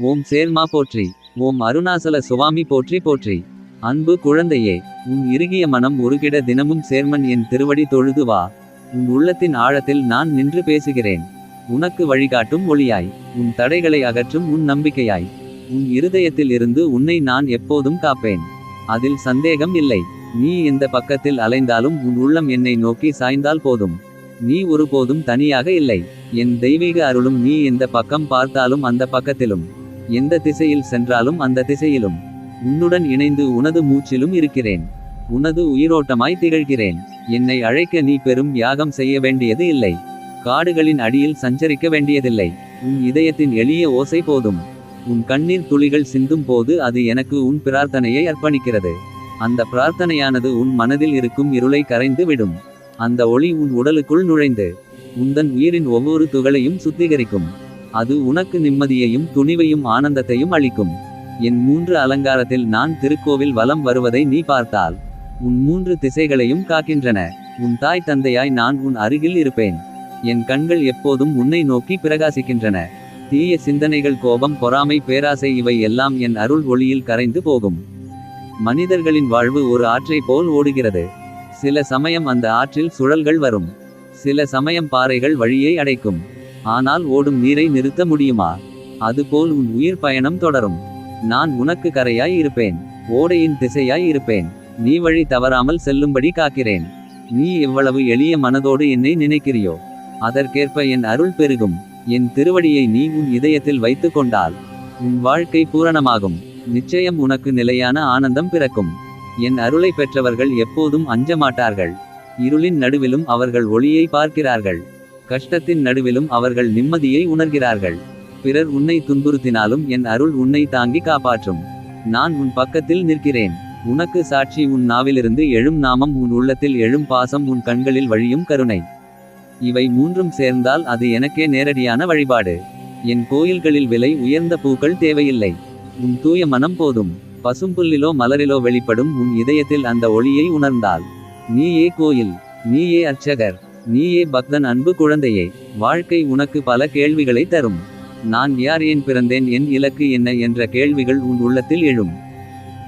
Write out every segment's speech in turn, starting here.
ஓம் சேர்மா போற்றி. ஓம் அருணாசல சுவாமி போற்றி போற்றி. அன்பு குழந்தையே உன் இறுகிய மனம் உருகிட தினமும் சேர்மன் என் திருவடி தொழுது வா. உன் உள்ளத்தின் ஆழத்தில் நான் நின்று பேசுகிறேன். உனக்கு வழிகாட்டும் ஒளியாய். உன் தடைகளை அகற்றும் உன் நம்பிக்கையாய். உன் இருதயத்தில் இருந்து உன்னை நான் எப்போதும் காப்பேன். அதில் சந்தேகம் இல்லை. நீ எந்த பக்கத்தில் அலைந்தாலும் உன் உள்ளம் என்னை நோக்கி சாய்ந்தால் போதும். நீ ஒருபோதும் தனியாக இல்லை. என் தெய்வீக அருளும் நீ எந்த பக்கம் பார்த்தாலும் அந்த பக்கத்திலும். எந்த திசையில் சென்றாலும் அந்த திசையிலும். உன்னுடன் இணைந்து உனது மூச்சிலும் இருக்கிறேன். உனது உயிரோட்டமாய் திகழ்கிறேன். என்னை அழைக்க நீ பெரும் யாகம் செய்ய வேண்டியது இல்லை. காடுகளின் அடியில் சஞ்சரிக்க வேண்டியதில்லை. உன் இதயத்தின் எளிய ஓசை போதும். உன் கண்ணீர் துளிகள் சிந்தும் போது அது எனக்கு உன் பிரார்த்தனையை அர்ப்பணிக்கிறது. அந்த பிரார்த்தனையானது உன் மனதில் இருக்கும் இருளை கரைந்து விடும். அந்த ஒளி உன் உடலுக்குள் நுழைந்து உந்தன் உயிரின் ஒவ்வொரு துகளையும் சுத்திகரிக்கும். அது உனக்கு நிம்மதியையும் துணிவையும் ஆனந்தத்தையும் அளிக்கும். என் மூன்று அலங்காரத்தில் நான் திருக்கோவில் வலம் வருவதை நீ பார்த்தால் உன் மூன்று திசைகளையும் காக்கின்றன. உன் தாய் தந்தையாய் நான் உன் அருகில் இருப்பேன். என் கண்கள் எப்போதும் உன்னை நோக்கி பிரகாசிக்கின்றன. தீய சிந்தனைகள் கோபம் பொறாமை பேராசை இவை எல்லாம் என் அருள் ஒளியில் கரைந்து போகும். மனிதர்களின் வாழ்வு ஒரு ஆற்றை போல் ஓடுகிறது. சில சமயம் அந்த ஆற்றில் சுழல்கள் வரும். சில சமயம் பாறைகள் வழியை அடைக்கும். ஆனால் ஓடும் நீரை நிறுத்த முடியுமா? அதுபோல் உன் உயிர் பயணம் தொடரும். நான் உனக்கு கரையாய் இருப்பேன். ஓடையின் திசையாய் இருப்பேன். நீ வழி தவறாமல் செல்லும்படி காக்கிறேன். நீ எவ்வளவு எளிய மனதோடு என்னை நினைக்கிறியோ அதற்கேற்ப என் அருள் பெருகும். என் திருவடியை நீ உன் இதயத்தில் வைத்து கொண்டால் உன் வாழ்க்கை பூரணமாகும். நிச்சயம் உனக்கு நிலையான ஆனந்தம் பிறக்கும். என் அருளை பெற்றவர்கள் எப்போதும் அஞ்ச மாட்டார்கள். இருளின் நடுவிலும் அவர்கள் ஒளியை பார்க்கிறார்கள். கஷ்டத்தின் நடுவிலும் அவர்கள் நிம்மதியை உணர்கிறார்கள். பிறர் உன்னை துன்புறுத்தினாலும் என் அருள் உன்னை தாங்கி காப்பாற்றும். நான் உன் பக்கத்தில் நிற்கிறேன். உனக்கு சாட்சி உன் நாவிலிருந்து எழும் நாமம் உன் உள்ளத்தில் எழும் பாசம் உன் கண்களில் வழியும் கருணை. இவை மூன்றும் சேர்ந்தால் அது எனக்கே நேரடியான வழிபாடு. என் கோயில்களில் விலை உயர்ந்த பூக்கள் தேவையில்லை. உன் தூய மனம் போதும். பசும்புல்லிலோ மலரிலோ வெளிப்படும் உன் இதயத்தில் அந்த ஒளியை உணர்ந்தால். நீயே கோயில். நீயே அர்ச்சகர். நீயே பக்தன் அன்பு குழந்தையே வாழ்க்கை உனக்கு பல கேள்விகளை தரும். நான் யார் ஏன் பிறந்தேன் என் இலக்கு என்ன என்ற கேள்விகள் உன் உள்ளத்தில் எழும்.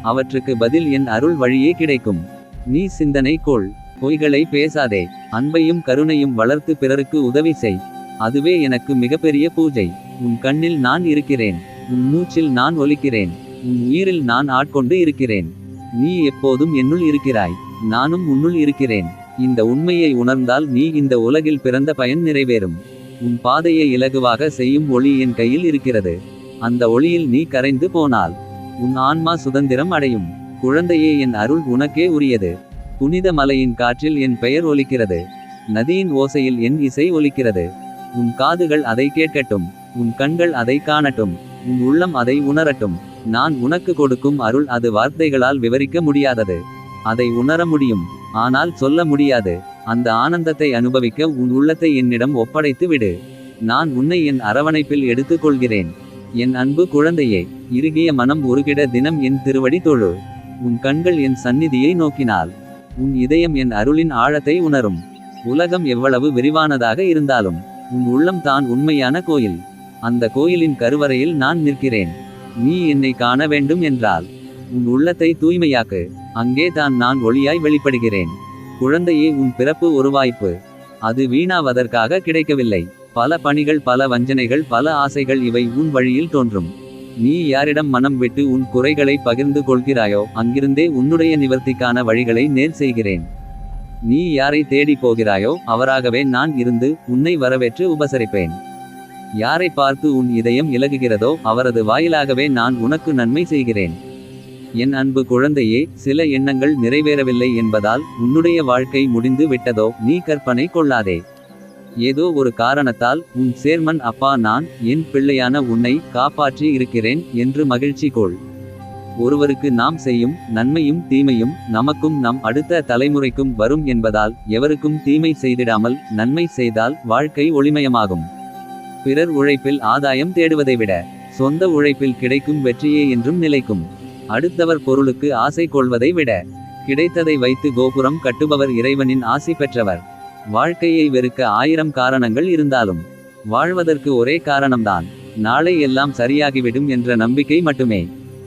அவற்றுக்கு பதில் என் அருள் வழியே கிடைக்கும். நீ சிந்தனை கொள் பொய்களை பேசாதே அன்பையும் கருணையும் வளர்த்து பிறருக்கு உதவி செய். அதுவே எனக்கு மிகப்பெரிய பூஜை. உன் கண்ணில் நான் இருக்கிறேன் உன் மூச்சில் நான் ஒலிக்கிறேன் உன் உயிரில் நான் ஆட்கொண்டு இருக்கிறேன். நீ எப்போதும் என்னுள் இருக்கிறாய் நானும் உன்னுள் இருக்கிறேன். இந்த உண்மையை உணர்ந்தால் நீ இந்த உலகில் பிறந்த பயன் நிறைவேறும். உன் பாதையை இலகுவாக செய்யும் ஒளி என் கையில் இருக்கிறது. அந்த ஒளியில் நீ கரைந்து போனால் உன் ஆன்மா சுதந்திரம் அடையும். குழந்தையே என் அருள் உனக்கே உரியது. புனித மலையின் காற்றில் என் பெயர் ஒலிக்கிறது. நதியின் ஓசையில் என் இசை ஒலிக்கிறது. உன் காதுகள் அதை கேட்கட்டும். உன் கண்கள் அதை காணட்டும். உன் உள்ளம் அதை உணரட்டும். நான் உனக்கு கொடுக்கும் அருள் அது வார்த்தைகளால் விவரிக்க முடியாதது. அதை உணர முடியும். ஆனால் சொல்ல முடியாது. அந்த ஆனந்தத்தை அனுபவிக்க உன் உள்ளத்தை என்னிடம் ஒப்படைத்து விடு. நான் உன்னை என் அரவணைப்பில் எடுத்துக் கொள்கிறேன் என் அன்பு குழந்தையே இறுகிய மனம் உருகிட தினம் என் திருவடி தொழு. உன் கண்கள் என் சந்நிதியை நோக்கினால். உன் இதயம் என் அருளின் ஆழத்தை உணரும். உலகம் எவ்வளவு விரிவானதாக இருந்தாலும் உன் உள்ளம் தான் உண்மையான கோயில். அந்த கோயிலின் கருவறையில் நான் நிற்கிறேன். நீ என்னை காண வேண்டும் என்றால் உன் உள்ளத்தை தூய்மையாக்கு. அங்கே தான் நான் ஒளியாய் வெளிப்படுகிறேன். குழந்தையே உன் பிறப்பு ஒரு வாய்ப்பு. அது வீணாவதற்காக கிடைக்கவில்லை. பல பணிகள் பல வஞ்சனைகள் பல ஆசைகள் இவை உன் வழியில் தோன்றும். நீ யாரிடம் மனம் விட்டு உன் குறைகளை பகிர்ந்து கொள்கிறாயோ அங்கிருந்தே உன்னுடைய நிவர்த்திக்கான வழிகளை நேர் செய்கிறேன். நீ யாரை தேடி போகிறாயோ அவராகவே நான் இருந்து உன்னை வரவேற்று உபசரிப்பேன். யாரை பார்த்து உன் இதயம் இலகுகிறதோ அவரது வாயிலாகவே நான் உனக்கு நன்மை செய்கிறேன். என் அன்பு குழந்தையே சில எண்ணங்கள் நிறைவேறவில்லை என்பதால் உன்னுடைய வாழ்க்கை முடிந்து விட்டதோ நீ கற்பனை கொள்ளாதே. ஏதோ ஒரு காரணத்தால் உன் சேர்மன் அப்பா நான் என் பிள்ளையான உன்னை காப்பாற்றி இருக்கிறேன் என்று மகிழ்ச்சி கொள். ஒருவருக்கு நாம் செய்யும் நன்மையும் தீமையும் நமக்கும் நம் அடுத்த தலைமுறைக்கும் வரும் என்பதால் எவருக்கும் தீமை செய்திடாமல் நன்மை செய்தால் வாழ்க்கை ஒளிமயமாகும். பிறர் உழைப்பில் ஆதாயம் தேடுவதை விட சொந்த உழைப்பில் கிடைக்கும் வெற்றியே என்றும் நிலைக்கும். அடுத்தவர் பொருளுக்கு ஆசை கொள்வதை விட கிடைத்ததை வைத்து கோபுரம் கட்டுபவர் இறைவனின் ஆசி பெற்றவர். வாழ்க்கையை வெறுக்க ஆயிரம் காரணங்கள் இருந்தாலும் வாழ்வதற்கு ஒரே காரணம்தான் நாளை எல்லாம் சரியாகிவிடும் என்ற நம்பிக்கை மட்டுமே.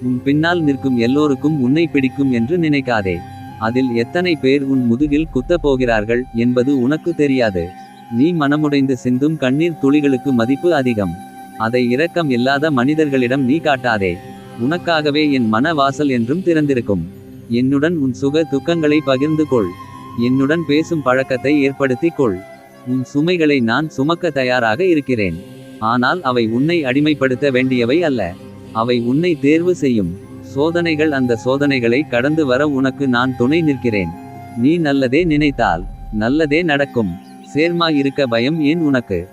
உன் பின்னால் நிற்கும் எல்லோருக்கும் உன்னை பிடிக்கும் என்று நினைக்காதே. அதில் எத்தனை பேர் உன் முதுகில் குத்தப் போகிறார்கள் என்பது உனக்கு தெரியாது. நீ மனமுடைந்து சிந்தும் கண்ணீர் துளிகளுக்கு மதிப்பு அதிகம். அதை இரக்கம் இல்லாத மனிதர்களிடம் நீ காட்டாதே. உனக்காகவே என் மன வாசல் என்றும் திறந்திருக்கும். என்னுடன் உன் சுக துக்கங்களை பகிர்ந்து கொள். என்னுடன் பேசும் பழக்கத்தை ஏற்படுத்திக் கொள் உன் சுமைகளை நான் சுமக்க தயாராக இருக்கிறேன். ஆனால் அவை உன்னை அடிமைப்படுத்த வேண்டியவை அல்ல. அவை உன்னை தேர்வு செய்யும். சோதனைகள் அந்த சோதனைகளை கடந்து வர உனக்கு நான் துணை நிற்கிறேன். நீ நல்லதே நினைத்தால் நல்லதே நடக்கும். சேர்மா இருக்க பயம் ஏன் உனக்கு?